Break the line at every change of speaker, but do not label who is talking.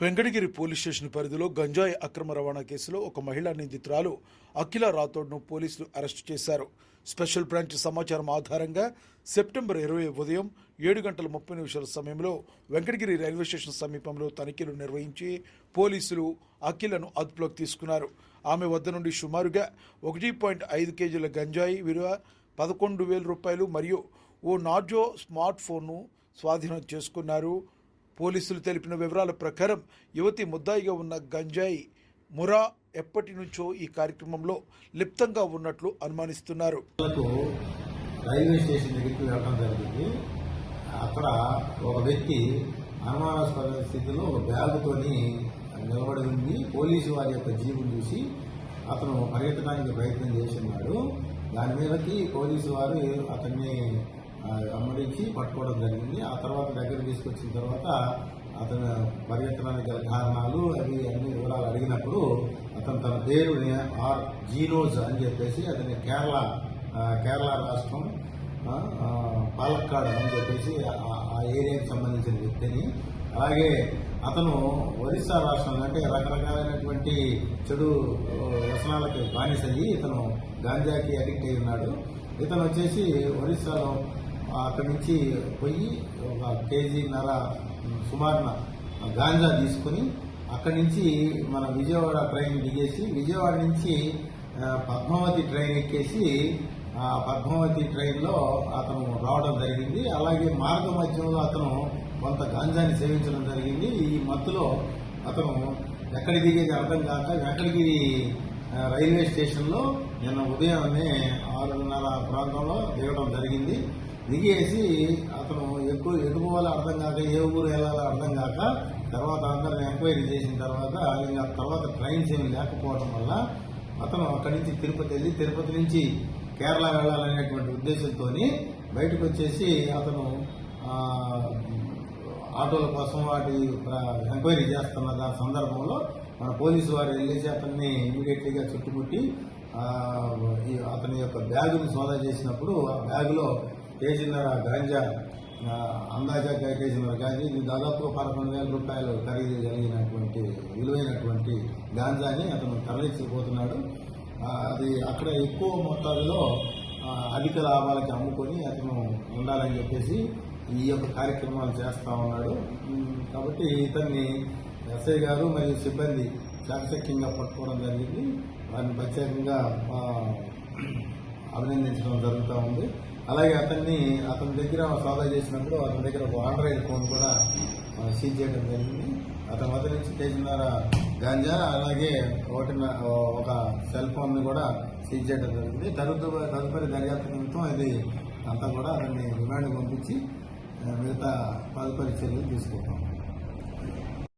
Venkatagiri police station పరిధిలో గంజాయి అక్రమ రవాణా కేసులో ఒక మహిళా నిందితురాలు అఖిల రాథోడ్ను పోలీసులు అరెస్టు చేశారు. స్పెషల్ బ్రాంచ్ సమాచారం ఆధారంగా సెప్టెంబర్ ఇరవై ఉదయం ఏడు గంటల ముప్పై నిమిషాల సమయంలో వెంకటగిరి రైల్వే స్టేషన్ సమీపంలో తనిఖీలు నిర్వహించి పోలీసులు అఖిలను అదుపులోకి తీసుకున్నారు. ఆమె వద్ద నుండి సుమారుగా ఒకటి పాయింట్ ఐదు కేజీల గంజాయి విలువ పదకొండు వేల రూపాయలు మరియు ఓ నార్జో స్మార్ట్ ఫోన్ను స్వాధీనం చేసుకున్నారు. పోలీసులు తెలిపిన వివరాల ప్రకారం యువతి ముద్దాయిగా ఉన్న గంజాయి మురా ఎప్పటి నుంచో ఈ కార్యక్రమంలో లిప్తంగా ఉన్నట్లు అనుమానిస్తున్నారు.
రైల్వే స్టేషన్ దగ్గరికి వెళ్ళడం జరిగింది. అక్కడ ఒక వ్యక్తి అనుమానాస్పద స్థితిలో ఒక బ్యాగుతోని నిలబడి ఉంది. పోలీసు వారి యొక్క జీబును చూసి అతను పరిగెత్తడానికి ప్రయత్నం చేస్తున్నాడు. దాని మీదకి పోలీసు వారు అతన్ని అమ్మడించి పట్టుకోవడం జరిగింది. ఆ తర్వాత దగ్గర తీసుకొచ్చిన తర్వాత అతను పర్యటనానికి గల కారణాలు అవి అన్ని వివరాలు అడిగినప్పుడు అతను తన పేరుని ఆర్ జీనోజ్ అని చెప్పేసి అతని కేరళ కేరళ రాష్ట్రం పాలక్కాడు పాలక్కాడ్ అని చెప్పేసి ఆ- ఏరియాకి సంబంధించిన వ్యక్తిని. అలాగే అతను ఒరిస్సా రాష్ట్రంలో అంటే రకరకాలైనటువంటి చెడు వ్యసనాలకి బానిసయ్యి ఇతను గాంజాకి అడిక్ట్ అయి ఉన్నాడు ఇతను వచ్చేసి ఒరిస్సాలో అక్కడి నుంచి పోయి ఒక కేజీన్నర సుమారున గాంజా తీసుకుని అక్కడి నుంచి మన విజయవాడ ట్రైన్ దిగేసి విజయవాడ నుంచి పద్మావతి ట్రైన్ ఎక్కేసి ఆ పద్మావతి ట్రైన్లో అతను రావడం జరిగింది. అలాగే మార్గ మధ్యంలో అతను కొంత గాంజాని సేవించడం జరిగింది. ఈ మత్తులో అతను ఎక్కడికి దిగేది అర్థం కాక ఎక్కడికి రైల్వే స్టేషన్లో నిన్న ఉదయాన్నే ఆరున్నర ప్రాంతంలో దిగడం జరిగింది. దిగేసి అతను ఎక్కువ ఎటు పోవాలో అర్థం కాక ఏ ఊరు వెళ్ళాలో అర్థం కాక తర్వాత అందరిని ఎంక్వైరీ చేసిన తర్వాత ఇంకా తర్వాత ట్రైన్స్ ఏమి లేకపోవడం వల్ల అతను అక్కడి నుంచి తిరుపతి వెళ్ళి తిరుపతి నుంచి కేరళ వెళ్ళాలనేటువంటి ఉద్దేశంతో బయటకు వచ్చేసి అతను ఆటోల కోసం వాటి ఎంక్వైరీ చేస్తున్న దాని సందర్భంలో మన పోలీసు వారు వెళ్ళేసి అతన్ని ఇమీడియట్లీగా చుట్టుముట్టి ఈ అతని యొక్క బ్యాగును సోదా చేసినప్పుడు ఆ బ్యాగులో కేజీన్నర గాంజా అందాజా కేజీన్నర గాంజా ఇది దాదాపు పదకొండు వేల రూపాయలు ఖరీదు కలిగినటువంటి విలువైనటువంటి గాంజాని అతను తరలించిపోతున్నాడు అది అక్కడ ఎక్కువ మొత్తాలలో అధిక లాభాలకి అమ్ముకొని అతను ఉండాలని చెప్పేసి ఈ యొక్క కార్యక్రమాలు చేస్తూ ఉన్నాడు. కాబట్టి ఇతన్ని ఎస్ఐ గారు మరియు సిబ్బంది శాఖశక్యంగా పట్టుకోవడం జరిగింది. వారిని ప్రత్యేకంగా అభినందించడం జరుగుతూ ఉంది. అలాగే అతన్ని అతని దగ్గర సోదా చేసినప్పుడు అతని దగ్గర ఒక ఆండ్రాయిడ్ ఫోన్ కూడా సీజ్ చేయడం జరిగింది. అతని వద్ద నుంచి కేజీన్నర గాంజా అలాగే ఒకటి ఒక సెల్ ఫోన్ని కూడా సీజ్ చేయడం జరిగింది. తదుపరి తదుపరి దర్యాప్తు నిమిత్తం ఇది అంతా కూడా అతన్ని రిమాండ్ పంపించి మిగతా తదుపరి చర్యలు తీసుకుంటాం.